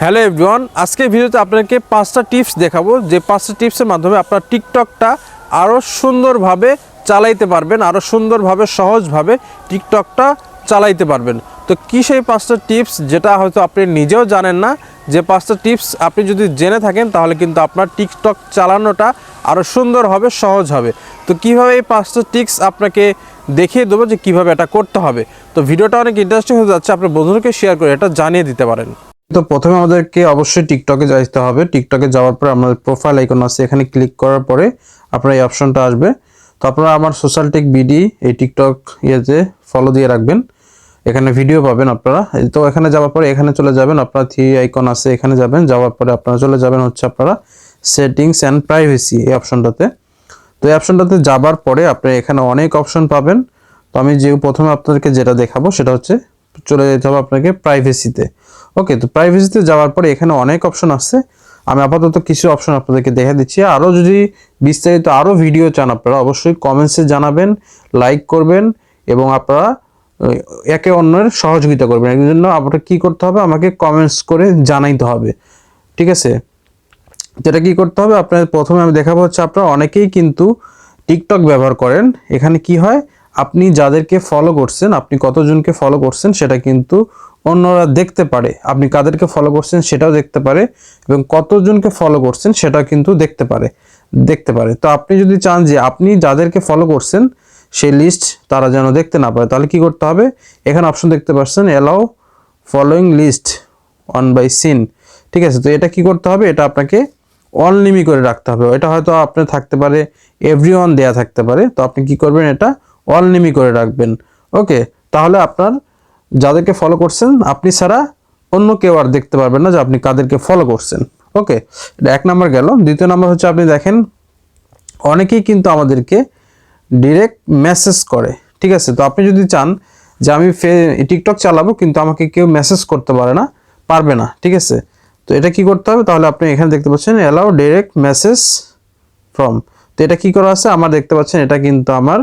Hello everyone আজকে ভিডিওতে আপনাকে পাঁচটা টিপস দেখাবো। যে পাঁচটা টিপসের মাধ্যমে আপনার টিকটকটা আরও সুন্দরভাবে চালাইতে পারবেন আরও সুন্দরভাবে, সহজভাবে টিকটকটা চালাইতে পারবেন। তো কী সেই পাঁচটা টিপস যেটা হয়তো আপনি নিজেও জানেন না, যে পাঁচটা টিপস আপনি যদি জেনে থাকেন, তাহলে কিন্তু আপনার টিকটক চালানোটা আরও সুন্দর হবে, সহজ হবে। তো কীভাবে এই পাঁচটা টিপস আপনাকে দেখিয়ে দেবো যে কীভাবে এটা করতে হবে? তো ভিডিওটা অনেক ইন্টারেস্টিং হয়ে যাচ্ছে, আপনার বন্ধুদেরকে শেয়ার করে এটা জানিয়ে দিতে পারেন। তো প্রথমে আমাদেরকে অবশ্যই টিকটকে যাইতে হবে। টিকটকে যাওয়ার পরে আমাদের প্রোফাইল আইকন আছে। এখানে ক্লিক করার পরে আপনার এই অপশনটা আসবে। তো আপনারা আমার সোশ্যাল টেক বিডি এই টিকটক ইয়েতে ফলো দিয়ে রাখবেন। এখানে ভিডিও পাবেন আপনারা। তো এখানে যাওয়ার পরে এখানে চলে যাবেন। আপনার থ্রি আইকন আছে, এখানে যাবেন। যাওয়ার পরে আপনারা চলে যাবেন হচ্ছে আপনারা সেটিংস অ্যান্ড প্রাইভেসি এই অপশনটাতে তো এই অপশনটাতে যাবার পরে আপনি এখানে অনেক অপশন পাবেন। তো আমি যে প্রথমে আপনাদেরকে যেটা দেখাবো সেটা হচ্ছে চলে যেতে হবে আপনাকে প্রাইভেসিতে ওকে তো প্রাইভেসিতে যাওয়ার পরে এখানে অনেক অপশন আছে। আমি আপাতত কিছু অপশন আপনাদেরকে দেখে দিচ্ছি। আরও যদি বিস্তারিত আরও ভিডিও চান আপনারা, অবশ্যই কমেন্টসে জানাবেন লাইক করবেন এবং আপনারা একে অন্যের সহযোগিতা করবেন। এর জন্য আপনাকে কী করতে হবে? আমাকে কমেন্টস করে জানাইতে হবে। ঠিক আছে? যেটা কি করতে হবে? আপনার প্রথমে আমি দেখাবো হচ্ছে আপনারা অনেকেই কিন্তু টিকটক ব্যবহার করেন। এখানে কি হয়? আপনি যাদেরকে ফলো করছেন, আপনি কতজনকে ফলো করছেন সেটা কিন্তু অন্যরা দেখতে পারে। আপনি কাদেরকে ফলো করছেন সেটাও দেখতে পারে এবং কতজনকে ফলো করছেন সেটা কিন্তু দেখতে পারে দেখতে পারে। তো আপনি যদি চান যে আপনি যাদেরকে ফলো করছেন, সেই লিস্ট তারা যেন দেখতে না পারে, তাহলে কি করতে হবে? এখানে অপশন দেখতে পাচ্ছেন allow following list on by seen ঠিক আছে, তো এটা কি করতে হবে? এটা আপনাকে অনলিমি করে রাখতে হবে। এটা হয়তো আপনার থাকতে পারে এভরি দেওয়া থাকতে পারে। তো আপনি কি করবেন এটা অনলিমি করে রাখবেন। ওকে, তাহলে আপনার যাদেরকে ফলো করছেন, আপনি ছাড়া অন্য কেউ আর দেখতে পারবেন না যে আপনি কাদেরকে ফলো করছেন। ওকে এক নাম্বার গেল। দ্বিতীয় নাম্বার হচ্ছে আপনি দেখেন, অনেকেই কিন্তু আমাদেরকে ডিরেক্ট মেসেজ করে। ঠিক আছে, তো আপনি যদি চান যে আমি ফে টিকটক চালাবো, কিন্তু আমাকে কেউ মেসেজ করতে পারে না, পারবে না। ঠিক আছে, তো এটা কি করতে হবে? তাহলে আপনি এখানে দেখতে পাচ্ছেন অ্যালাউ ডিরেক্ট মেসেজ ফ্রম তো এটা কি করা আছে? আমার দেখতে পাচ্ছেন, এটা কিন্তু আমার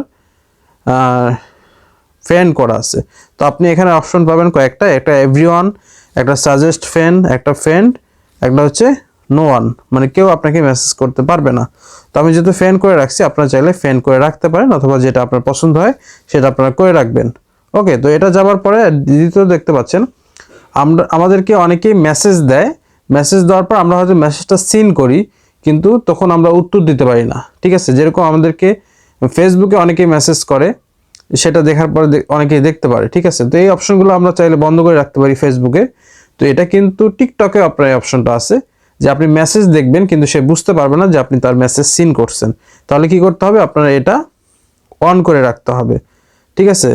ফ্রেন্ড করা আছে। তো আপনি এখানে অপশন পাবেন কয়েকটা, একটা এভরি একটা সাজেস্ট ফ্রেন্ড একটা ফ্রেন্ড একটা হচ্ছে নো ওয়ান মানে কেউ আপনাকে মেসেজ করতে পারবে না। তো আমি যেহেতু ফ্যান করে রাখছি, আপনারা চাইলে ফ্যান করে রাখতে পারেন, অথবা যেটা আপনার পছন্দ হয়, সেটা আপনারা করে রাখবেন। ওকে তো এটা যাবার পরে দ্বিতীয় দেখতে পাচ্ছেন, আমরা আমাদেরকে অনেকেই মেসেজ দেয়। মেসেজ দেওয়ার পর আমরা হয়তো মেসেজটা সিন করি, কিন্তু তখন আমরা উত্তর দিতে পারি না। ঠিক আছে? যেরকম আমাদেরকে ফেসবুকে অনেকেই মেসেজ করে, সেটা দেখার পরে অনেকেই দেখতে পারে, ঠিক আছে? তো এই অপশনগুলো আমরা চাইলে বন্ধ করে রাখতে পারি ফেসবুকে তো এটা কিন্তু টিকটকে আপনার এই অপশনটা আছে, যে আপনি মেসেজ দেখবেন, কিন্তু সে বুঝতে পারবে না যে আপনি তার মেসেজ সিন করছেন। তাহলে কি করতে হবে? আপনার এটা অন করে রাখতে হবে, ঠিক আছে?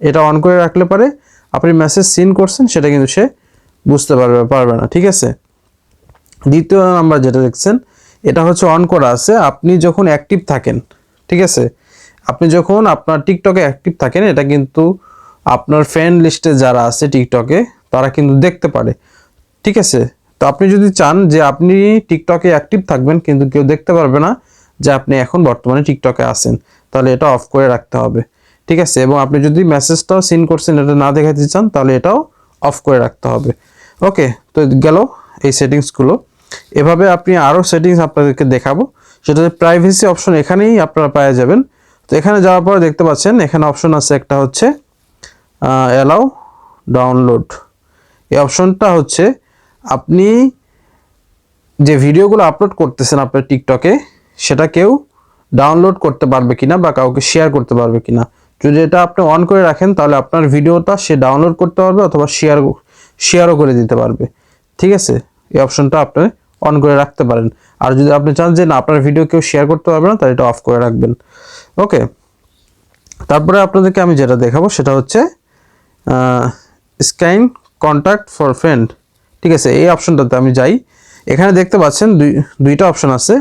এটা অন করে রাখলে পরে আপনি মেসেজ সিন করছেন, সেটা কিন্তু সে বুঝতে পারবে পারবে না, ঠিক আছে? দ্বিতীয় নাম্বার যেটা দেখছেন, এটা হচ্ছে অন করা আছে। আপনি যখন অ্যাক্টিভ থাকেন ঠিক আছে? আপনি যখন আপনার টিকটকে অ্যাক্টিভ থাকেন, এটা কিন্তু আপনার ফ্রেন্ড লিস্টে যারা আছে টিকটকে তারা কিন্তু দেখতে পারে। ঠিক আছে? তো আপনি যদি চান যে আপনি টিকটকে অ্যাক্টিভ থাকবেন, কিন্তু কেউ দেখতে পারবে না যে আপনি এখন বর্তমানে টিকটকে আছেন, তাহলে এটা অফ করে রাখতে হবে। ঠিক আছে? এবং আপনি যদি মেসেজটাও সিন করছেন, এটা না দেখাতে চান, তাহলে এটাও অফ করে রাখতে হবে। ওকে তো গেল এই সেটিংসগুলো এভাবে আপনি আরও সেটিংস আপনাদেরকে দেখাবো। হচ্ছে প্রাইভেসি অপশন এখানেই আপনারা পাওয়া যাবেন। তো এখানে যাওয়ার পরে দেখতে পাচ্ছেন, এখানে অপশন আছে, একটা হচ্ছে অ্যালাউ ডাউনলোড এই অপশনটা হচ্ছে, আপনি যে ভিডিওগুলো আপলোড করতেছেন আপনার টিকটকে সেটা কেউ ডাউনলোড করতে পারবে কিনা বা কাউকে শেয়ার করতে পারবে কিনা। যদি এটা আপনি অন করে রাখেন, তাহলে আপনার ভিডিওটা সে ডাউনলোড করতে পারবে অথবা শেয়ার শেয়ারও করে দিতে পারবে। ঠিক আছে? এই অপশনটা আপনি অন করে রাখতে পারেন। আর যদি আপনি চান যে না, আপনার ভিডিও কেউ শেয়ার করতে পারবে না, তাহলে এটা অফ করে রাখবেন। ওকে তারপরে আপনাদেরকে আমি যেটা দেখাবো, সেটা হচ্ছে স্ক্যান কন্ট্যাক্ট ফর ফ্রেন্ড ঠিক আছে, এই অপশনটাতে আমি যাই। এখানে দেখতে পাচ্ছেন দুই, দুইটা অপশন আছে।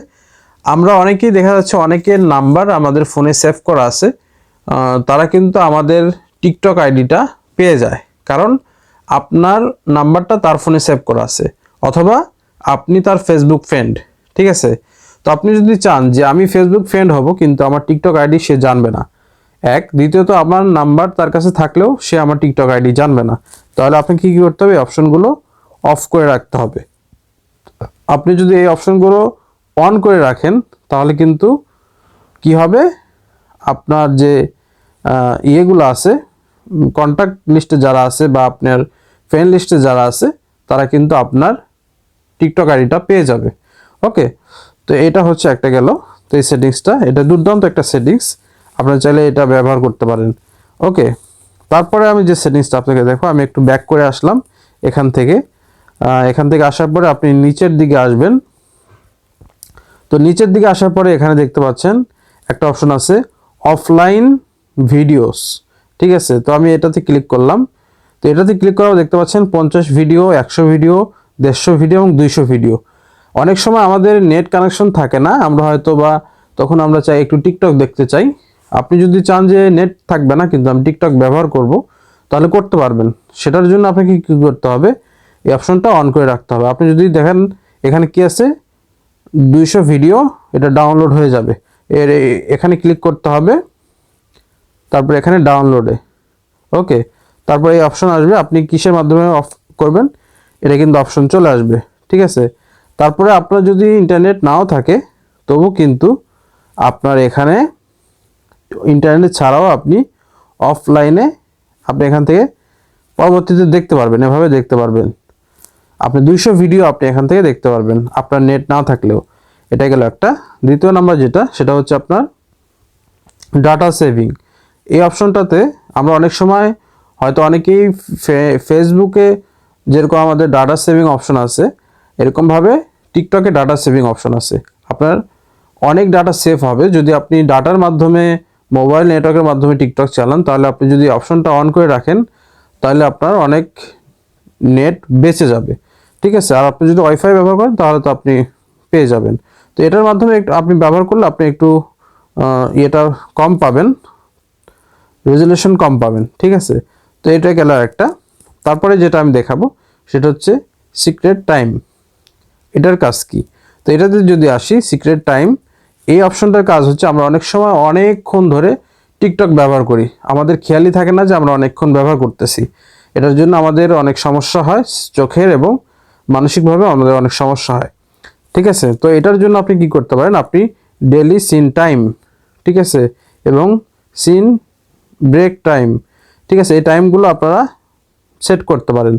আমরা অনেকেই দেখা যাচ্ছে অনেকের নাম্বার আমাদের ফোনে সেভ করা আছে। তারা কিন্তু আমাদের টিকটক আইডিটা পেয়ে যায়। কারণ আপনার নাম্বারটা তার ফোনে সেভ করা আছে। অথবা আপনি তার ফেসবুক ফ্রেন্ড ঠিক আছে? তো আপনি যদি চান যে আমি ফেসবুক ফ্রেন্ড হব, কিন্তু আমার টিকটক আইডি সে জানবে না। এক, দ্বিতীয়ত আমার নাম্বার তার কাছে থাকলেও সে আমার টিকটক আইডি জানবে না। তাহলে আপনাকে কি করতে হবে? অপশনগুলো অফ করে রাখতে হবে। আপনি যদি এই অপশনগুলো অন করে রাখেন, তাহলে কিন্তু কি হবে? আপনার যে ইয়েগুলো আছে কন্ট্যাক্ট লিস্টে যারা আছে বা আপনার ফ্রেন্ড লিস্টে যারা আছে, তারা কিন্তু আপনার টিকটক আইডিটা পেয়ে যাবে। ওকে? তো এটা হচ্ছে একটা গেল। তো এই সেটিংসটা, এটা দুর্দান্ত একটা সেটিংস। আপনারা চাইলে এটা ব্যবহার করতে পারেন। ওকে? তারপরে আমি যে সেটিংসটা আপনাকে দেখো, আমি একটু ব্যাক করে আসলাম এখান থেকে। এখান থেকে আসার পরে আপনি নিচের দিকে আসবেন। তো নিচের দিকে আসার পরে এখানে দেখতে পাচ্ছেন একটা অপশন আছে অফলাইন ভিডিওস ঠিক আছে? তো আমি এটাতে ক্লিক করলাম। তো এটাতে ক্লিক করাও দেখতে পাচ্ছেন পঞ্চাশ ভিডিও একশো ভিডিও দেড়শো ভিডিও এবং দুইশো ভিডিও অনেক সময় আমাদের নেট কানেকশন থাকে না, আমরা হয়তো বা তখন আমরা চাই একটু টিকটক দেখতে চাই। আপনি যদি চান যে নেট থাকবে না, কিন্তু আমি টিকটক ব্যবহার করব, তাহলে করতে পারবেন। সেটার জন্য আপনাকে কী করতে হবে? এই অপশনটা অন করে রাখতে হবে। আপনি যদি দেখেন এখানে কি আছে? দুইশো ভিডিও এটা ডাউনলোড হয়ে যাবে। এর এখানে ক্লিক করতে হবে। তারপর এখানে ডাউনলোডে ওকে তারপর এই অপশন আসবে। আপনি কিসের মাধ্যমে অফ করবেন? এটা কিন্তু অপশন চলে আসবে। ঠিক আছে? তারপরে আপনার যদি ইন্টারনেট নাও থাকে, তবু কিন্তু আপনার এখানে ইন্টারনেট ছাড়াও আপনি অফলাইনে আপনি এখান থেকে পরবর্তীতে দেখতে পারবেন, এভাবে দেখতে পারবেন। আপনি দুইশো ভিডিও আপনি এখান থেকে দেখতে পারবেন, আপনার নেট না থাকলেও। এটা গেল একটা। দ্বিতীয় নাম্বার যেটা, সেটা হচ্ছে আপনার ডাটা সেভিং এই অপশনটাতে আমরা অনেক সময় হয়তো অনেকেই ফেসবুকে যেরকম আমাদের ডাটা সেভিং অপশন আছে এরকমভাবে টিকটকে ডাটা সেভিং অপশন আছে। আপনার অনেক ডাটা সেভ হবে। যদি আপনি ডাটার মাধ্যমে মোবাইল নেটওয়ার্কের মাধ্যমে টিকটক চালান, তাহলে আপনি যদি অপশনটা অন করে রাখেন, তাহলে আপনার অনেক নেট বেঁচে যাবে। ঠিক আছে? আর আপনি যদি ওয়াইফাই ব্যবহার করেন, তাহলে তো আপনি পেয়ে যাবেন। তো এটার মাধ্যমে একটু আপনি ব্যবহার করলে আপনি একটু ইয়েটা কম পাবেন। রেজলিউশন কম পাবেন। ঠিক আছে? তো এটা গেল একটা। তারপরে যেটা আমি দেখাবো, সেটা হচ্ছে সিক্রেট টাইম এটার কাজ কি? তো এটাতে যদি আসি সিক্রেট টাইম এই অপশনটার কাজ হচ্ছে আমরা অনেক সময় অনেকক্ষণ ধরে টিকটক ব্যবহার করি। আমাদের খেয়ালই থাকে না যে আমরা অনেকক্ষণ ব্যবহার করতেছি। এটার জন্য আমাদের অনেক সমস্যা হয় চোখের এবং মানসিকভাবে আমাদের অনেক সমস্যা হয়। ঠিক আছে? তো এটার জন্য আপনি কি করতে পারেন? আপনি ডেলি সিন টাইম ঠিক আছে? এবং সিন ব্রেক টাইম ঠিক আছে? এই টাইমগুলো আপনারা সেট করতে পারেন।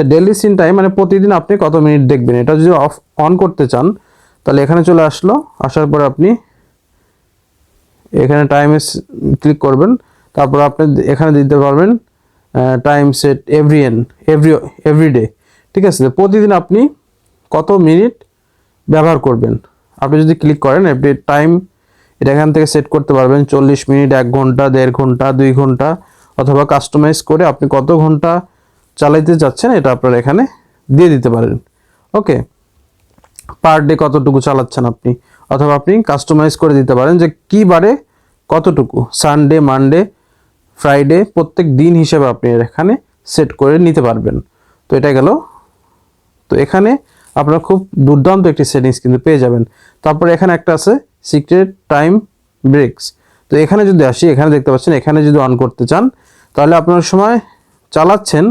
তো ডেলি সিন টাইম মানে প্রতিদিন আপনি কত মিনিট দেখবেন? এটা যদি অফ অন করতে চান, তাহলে এখানে চলে আসলো। আসার পর আপনি এখানে টাইমে ক্লিক করবেন। তারপর আপনি এখানে দিতে পারবেন time set every and every everyday ঠিক আছে? প্রতিদিন আপনি কত মিনিট ব্যবহার করবেন? আপনি যদি ক্লিক করেন এভরি টাইম এটা এখান থেকে সেট করতে পারবেন, চল্লিশ মিনিট, এক ঘণ্টা, দেড় ঘণ্টা, দুই ঘণ্টা, অথবা কাস্টমাইজ করে আপনি কত ঘণ্টা চালাইতে যাচ্ছেন, এটা আপনারা এখানে দিয়ে দিতে পারেন। ওকে? পার ডে কতটুকু চালাচ্ছেন আপনি? অথবা আপনি কাস্টমাইজ করে দিতে পারেন যে কী বারে কতটুকু। সানডে, মানডে, ফ্রাইডে প্রত্যেক দিন হিসেবে আপনি এখানে সেট করে নিতে পারবেন। তো এটা গেল। তো এখানে আপনারা খুব দুর্দান্ত একটি সেটিংস কিন্তু পেয়ে যাবেন। তারপরে এখানে একটা আছে, সিক্রেট টাইম ব্রেকস। তো এখানে যদি আসি, এখানে দেখতে পাচ্ছেন, এখানে যদি অন করতে চান, তাহলে আপনার সময় চালাচ্ছেন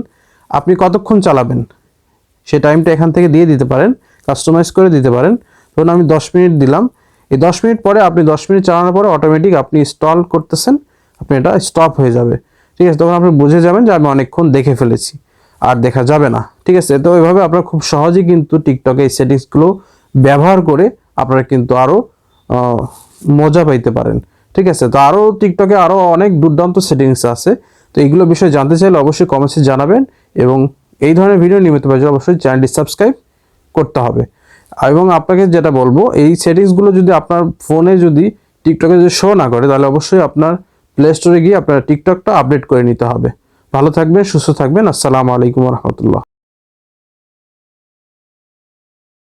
আপনি কতক্ষণ চালাবেন? সে টাইমটা এখান থেকে দিয়ে দিতে পারেন কাস্টমাইজ করে দিতে পারেন। ধরুন আমি দশ মিনিট দিলাম। এই দশ মিনিট পরে আপনি দশ মিনিট চালানোর পরে অটোমেটিক আপনি ইনস্টল করতেছেন, আপনি এটা স্টপ হয়ে যাবে। ঠিক আছে, তখন আপনি বুঝে যাবেন যে আমি অনেকক্ষণ দেখে ফেলেছি, আর দেখা যাবে না। ঠিক আছে, তো ওইভাবে আপনারা খুব সহজেই কিন্তু টিকটকে এই সেটিংসগুলো ব্যবহার করে আপনারা কিন্তু আরও মজা পাইতে পারেন। ঠিক আছে, তো আরও টিকটকে আরও অনেক দুর্দান্ত সেটিংস আছে। তো এইগুলো বিষয়ে জানতে চাইলে অবশ্যই কমেন্টসে জানাবেন। এবং এই ধরনের ভিডিও নিয়মিত পাওয়ার জন্য অবশ্যই চ্যানেলটি সাবস্ক্রাইব করতে হবে। এবং আপনাকে যেটা বলব, এই সেটিংসগুলো যদি আপনার ফোনে যদি টিকটকে যদি শো না করে, তাহলে অবশ্যই আপনার প্লে স্টোরে গিয়ে আপনার টিকটকটা আপডেট করে নিতে হবে। ভালো থাকবেন, সুস্থ থাকবেন, আসসালামু আলাইকুম রহমতুল্লাহ।